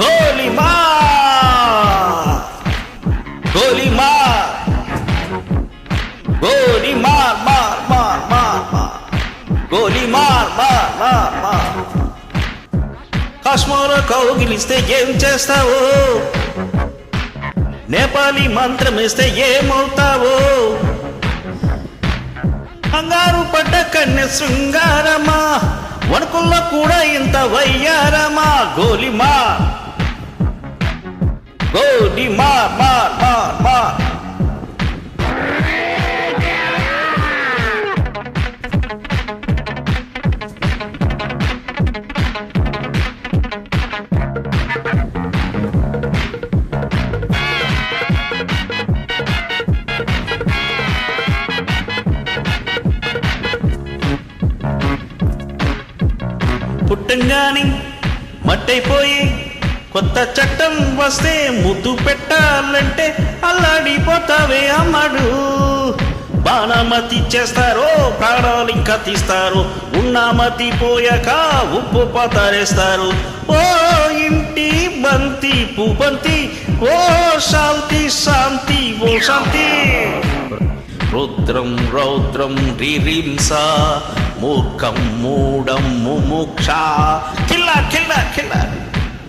గోలి మార్ గోలి మార్ మార్ మార్ మార్ మార్ మార్ గోలి మార్ మార్ మార్ మార్ కాశ్మీర కౌగిలిస్తే ఏం చేస్తావు నేపాలి మంత్రం ఇస్తే ఏమవుతావో? కంగారు పడ్డ కన్నె శృంగారమా? వణుకుల్లో కూడా ఇంత వయ్యారమా? గోలిమా గోలి మార్ మార్ మార్ మార్. పుట్టంగాని మట్టైపోయి కొత్త చట్టం వస్తే ముద్దు పెట్టాలంటే అల్లాడిపోతావే అమ్మడు. బాణమతి చేస్తారో ప్రాణాలు ఇంకా తీస్తారు. ఉన్నామతి పోయాక ఉప్పు పతారేస్తారు ఓ ఇంటి బంతి పూబంతి ఓ శాంతి శాంతి ఓ శాంతి. రుద్రం రౌద్రం రిరింస మూర్ఖం మూఢం ముముక్ష. కిల్ల కిల్ల కిల్ల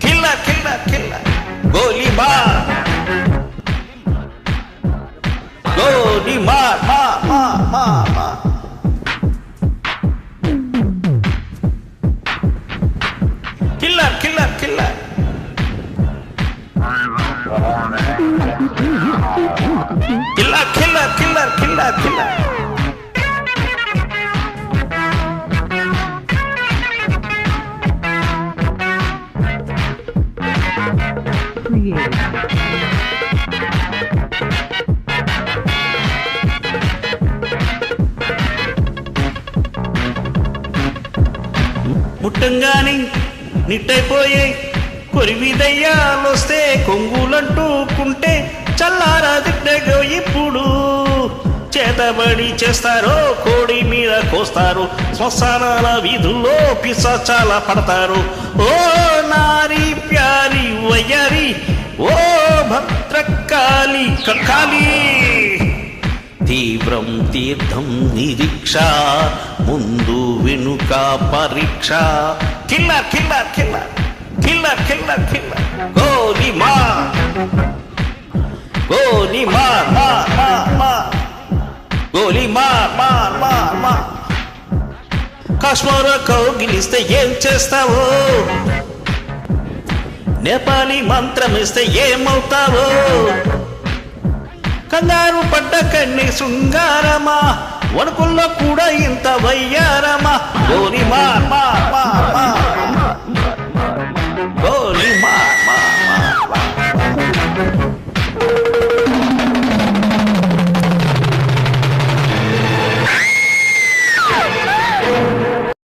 కిల్ల కిల్ల కిల్ల. ముట్టంగాని నిట్టయిపోయే కొరివిదయ్యాలొస్తే కొంగులంటూకుంటే చల్లారా దిట్టగో ఇప్పుడు చేతబడి చేస్తారో కోడి మీద కోస్తారు శ్మశానాల వీధుల్లో పిశాచాల పడతారు. ఓ నారి ప్యారి వయ్యారి ఓ భద్రకాళి కక్కాలి తీవ్రం తీర్థం నిరీక్ష ముందు వెనుక పరీక్ష. Killer killer killer killer killer killer. గోలి మా గోలి మా మా మా మా. గోలి మా మా మా మా. కాశ్మీర కౌగిలిస్తే ఏం చేస్తావో? నేపాలి మంత్రం ఇస్తే ఏమవుతావో? కంగారు పడ్డ కన్ని శృంగారమా? వణుకుల్లో కూడా ఇంత వయ్యారమా? గోరి మార్ మార్.